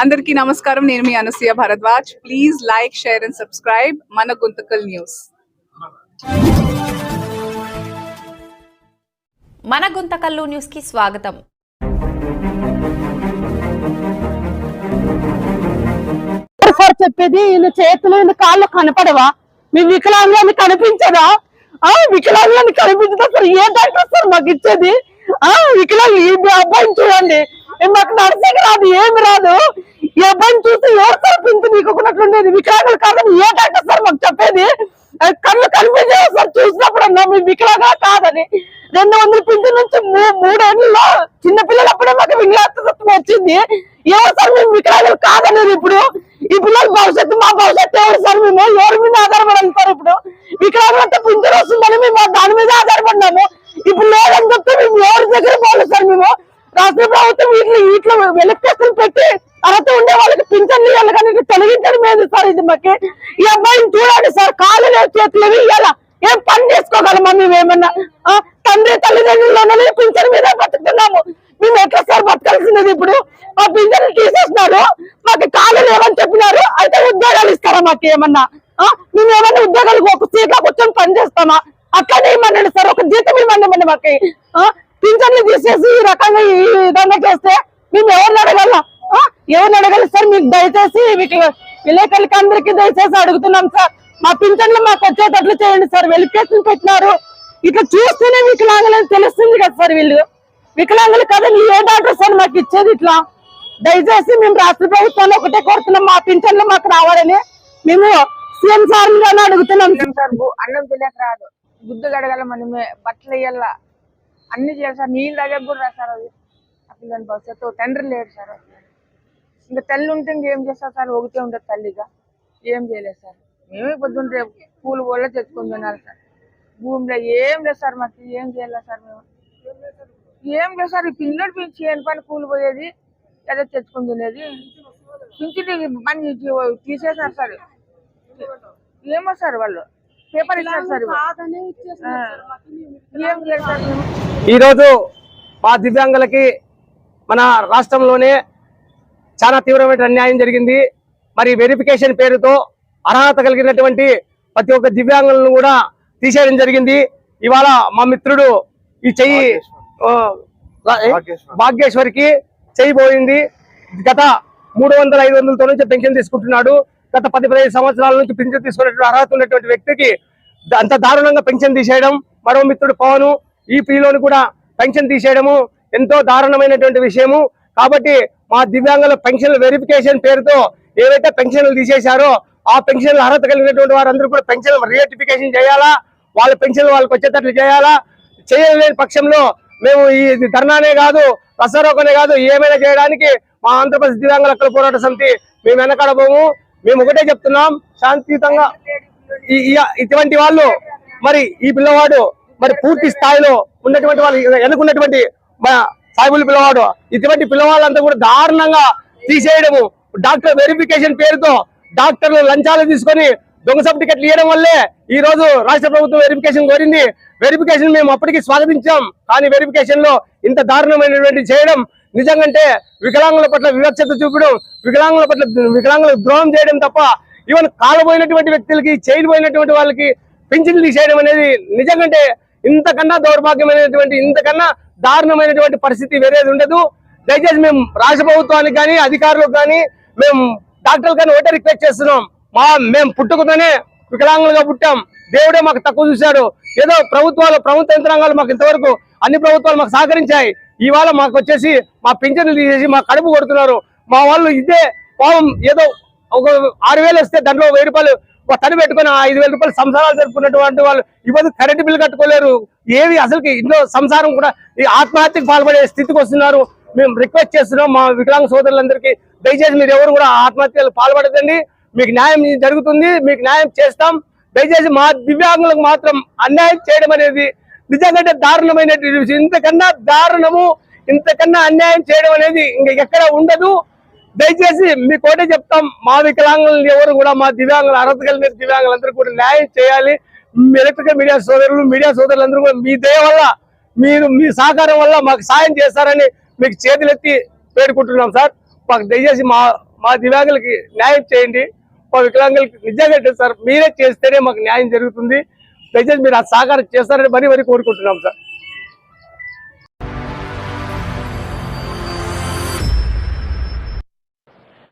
అందరికీ నమస్కారం. నేను మీ Anasuya Bharadwaj. Please like share and subscribe మన గుంతకల్ న్యూస్. మన గుంతకల్లు న్యూస్కి స్వాగతం. సార్ చెప్పేది వీళ్ళు చేతులు వీళ్ళు కాళ్ళు కనపడవా? మీ వికలాంగాన్ని కనిపించదా? ఆ వికలాంగాన్ని కనిపించదా సార్? ఏ డాక్టర్ సార్ మాకు ఇచ్చేది? ఆ వికలాంగ ఈ అబ్బాయిని చూడండి. మాకు నర్సింగ్ రాదు ఏమి రాదు. ఈ చూసి ఎవరు సార్ పింఛన్ నీకున్నట్లుండేది వికలాంగులు కాదని ఏ డాక్టర్ సార్ మాకు చెప్పేది? కళ్ళు కనిపించేవా సార్ చూసినప్పుడు అన్నా మీ వికలాంగా కాదని. రెండు వందల పింఛన్ నుంచి మూ- మూడేళ్ళలో చిన్న పిల్లలప్పుడే మాకు వికలాంగత్వం వచ్చింది. ఎవరు సార్ మేము వికలాంగులు కాదనేది ఇప్పుడు? ఈ పిల్లల భవిష్యత్తు మా భవిష్యత్తు ఎవరు సార్ మేము? ఎవరి మీద ఆధారపడాలి సార్ ఇప్పుడు? వికలాంగులంతా పింఛన్ వస్తుందని మేము దాని మీద ఆధారపడినాము ఇప్పుడు లేదని చెప్తే మేము ఎవరి దగ్గర పోలేదు సార్ మేము రాష్ట్ర ఇట్లా వీటిని పెట్టి అర్హత ఉండే వాళ్ళకి పింఛన్లు ఇవ్వాలి కానీ ఇట్లా తొలగించడం లేదు సార్ ఇది మాకి? ఈ అబ్బాయిని చూడండి సార్ కాళ్ళు లేదు చేతులు ఇవ్వాలా ఏం పని చేసుకోగలమా మేమేమన్నా ఆ, తండ్రి తల్లిదండ్రులు పింఛన్ మీద బతుకుతున్నాము. మేము ఎట్లా సార్ బతకాల్సినది ఇప్పుడు? మా పింఛన్ తీసేస్తున్నారు మాకు కాళ్ళు లేవని చెప్పినారు అయితే ఉద్యోగాలు ఇస్తారా మాకు ఏమన్నా? ఆ, మేము ఏమన్నా ఉద్యోగాలకు ఒక సీట్లో కూర్చొని పని చేస్తామా? అక్కడ ఏమన్నాడు సార్ ఒక జీతం ఇవ్వండి మాకు. ఆ, పింఛన్లు తీసేసి ఈ రకంగా ఈ విధంగా చేస్తే మేము ఎవరిని అడగల? ఎవరిని అడగాలి? సార్ మీకు దయచేసి వీటి విలేకరులకి అందరికీ దయచేసి అడుగుతున్నాం సార్. మా పింఛన్లు మాకు వచ్చేటట్లు చేయండి సార్. వెలిపేసి పెట్టినారు. ఇట్లా చూస్తేనే వికలాంగులని తెలుస్తుంది కదా సార్ వీళ్ళు. వికలాంగులు కదా ఏ డాక్టర్ సార్ మాకు ఇచ్చేది ఇట్లా? దయచేసి మేము రాష్ట్ర ప్రభుత్వాన్ని ఒకటే కోరుతున్నాం. మా పింఛన్లు మాకు రావాలని మేము సీఎం సార్ అడుగుతున్నాం సార్. అన్నం తెలియక రాదు. గుద్దు గడగల మనమే బట్టలు వేయాల. అన్ని చేయాలి సార్. నీళ్ళు తాగే కూడా రా సార్ అది. పిల్లని భవిష్యత్తు తండ్రి లేడు సార్. ఇంకా తల్లి ఉంటే ఇంకేం చేస్తారు సార్? ఒకటే ఉంటుంది తల్లిగా. ఏం చేయలేదు సార్. మేమే పొద్దుంటే పూలు కూడా తెచ్చుకొని తినాలి సార్. భూమిలో ఏం లేదు సార్ మాకు ఏం చేయలేదు సార్ మేము. ఏం లేదు సార్ ఈ పిల్లడు పెంచి ఏం పని? కూలి పోయేది ఏదో తెచ్చుకొని తినేది. పింఛన్ పని తీసేసారు సార్. ఏమో సార్ వాళ్ళు. పేపర్ ఇచ్చారు సార్. ఏం చేస్తారు మేము. ఈరోజు మా దివ్యాంగులకి మన రాష్ట్రంలోనే చాలా తీవ్రమైన అన్యాయం జరిగింది. మరి వెరిఫికేషన్ పేరుతో అర్హత కలిగినటువంటి ప్రతి ఒక్క దివ్యాంగులను కూడా తీసేయడం జరిగింది. ఇవాళ మా మిత్రుడు ఈ చెయ్యి? భాగ్యేశ్వరికి చెయ్యి పోయింది. గత మూడు వందల ఐదు వందలతో నుంచి పెన్షన్ తీసుకుంటున్నాడు. గత పది పదిహేను సంవత్సరాల నుంచి పెన్షన్ తీసుకున్నటువంటి అర్హత ఉన్నటువంటి వ్యక్తికి అంత దారుణంగా పెన్షన్ తీసేయడం. మరో మిత్రుడు పవన్ ఈ పీలోని కూడా పెన్షన్ తీసేయడము ఎంతో దారుణమైనటువంటి విషయము. కాబట్టి మా దివ్యాంగుల పెన్షన్ వెరిఫికేషన్ పేరుతో ఏవైతే పెన్షన్లు తీసేశారో ఆ పెన్షన్లు అర్హత కలిగినటువంటి వారందరూ కూడా పెన్షన్ రియేటిఫికేషన్ చేయాలా? వాళ్ళ పెన్షన్ వాళ్ళకి వచ్చేటట్లు చేయాలా? చేయలేని పక్షంలో మేము ఈ ధర్నానే కాదు రసారోకనే కాదు ఏమైనా చేయడానికి మా ఆంధ్రప్రదేశ్ దివ్యాంగుల హక్కుల పోరాట సమితి మేము వెనకడబోము. మేము ఒకటే చెప్తున్నాం శాంతియుతంగా ఈ- ఇటువంటి వాళ్ళు మరి ఈ పిల్లవాడు మరి పూర్తి స్థాయిలో ఉన్నటువంటి వాళ్ళు వెనుకున్నటువంటి సాయిబుల్ పిల్లవాడు. ఇటువంటి పిల్లవాళ్ళంతా కూడా దారుణంగా తీసేయడము. డాక్టర్ వెరిఫికేషన్ పేరుతో డాక్టర్లు లంచాలు తీసుకొని దొంగ సర్టిఫికెట్లు ఇవ్వడం వల్లే ఈ రోజు రాష్ట్ర ప్రభుత్వం వెరిఫికేషన్ కోరింది. వెరిఫికేషన్ మేము అప్పటికి స్వాగతించాం. కానీ వెరిఫికేషన్లో ఇంత దారుణమైనటువంటి చేయడం నిజంగంటే వికలాంగుల పట్ల వివక్షత చూపడం వికలాంగుల పట్ల వికలాంగులకు ద్రోహం చేయడం తప్ప ఈవెన్ కాలపోయినటువంటి వ్యక్తులకి చైన్ పోయినటువంటి వాళ్ళకి పింఛన్లు తీసేయడం అనేది నిజంగంటే ఇంతకన్నా దౌర్భాగ్యమైనటువంటి ఇంతకన్నా దారుణమైనటువంటి పరిస్థితి వేరేది ఉండదు. దయచేసి మేము రాష్ట్ర ప్రభుత్వానికి కానీ అధికారులకు కానీ మేము డాక్టర్లు కానీ ఒకటే రిక్వెస్ట్ చేస్తున్నాం. మా మేము పుట్టుకతోనే వికలాంగులుగా పుట్టాం. దేవుడే మాకు తక్కువ చూశాడు. ఏదో ప్రభుత్వాలు ప్రభుత్వ యంత్రాంగాలు మాకు ఇంతవరకు అన్ని ప్రభుత్వాలు మాకు సహకరించాయి. ఇవాళ మాకు వచ్చేసి మా పింఛన్లు తీసేసి మా కడుపు కొడుతున్నారు. మా వాళ్ళు ఇదే పాపం ఏదో ఒక ఆరు వేలు వస్తే దాంట్లో వెయ్యి రూపాయలు ఒక తడి పెట్టుకొని ఆ ఐదు వేల రూపాయలు సంసారాలు జరుపుకున్నటువంటి వాళ్ళు ఇవ్వదు కరెంటు బిల్లు కట్టుకోలేరు. ఏవి అసలుకి ఇంట్లో సంసారం కూడా ఈ ఆత్మహత్యకు పాల్పడే స్థితికి వస్తున్నారు. మేము రిక్వెస్ట్ చేస్తున్నాం మా వికలాంగ సోదరులందరికీ. దయచేసి మీరు ఎవరు కూడా ఆత్మహత్యలు పాల్పడదండి మీకు న్యాయం జరుగుతుంది మీకు న్యాయం చేస్తాం. దయచేసి మా దివ్యాంగులకు మాత్రం అన్యాయం చేయడం అనేది నిజంగా దారుణమైనటువంటి విషయం. ఇంతకన్నా దారుణము ఇంతకన్నా అన్యాయం చేయడం అనేది ఇంక ఎక్కడ ఉండదు. దయచేసి మీకోటే చెప్తాం మా వికలాంగులను ఎవరు కూడా మా దివ్యాంగులు అర్హత కలిగిన దివ్యాంగులందరూ కూడా న్యాయం చేయాలి. ఎలక్ట్రికల్ మీడియా సోదరులు మీడియా సోదరులందరూ కూడా మీ దయ వల్ల మీరు మీ సహకారం వల్ల మాకు సాయం చేస్తారని మీకు చేతులెత్తి వేడుకుంటున్నాం సార్. మాకు దయచేసి మా మా దివ్యాంగులకి న్యాయం చేయండి. మా వికలాంగులకి నిజంగా సార్ మీరే చేస్తేనే మాకు న్యాయం జరుగుతుంది. దయచేసి మీరు ఆ సహకారం చేస్తారని మరీ మరీ కోరుకుంటున్నాం సార్.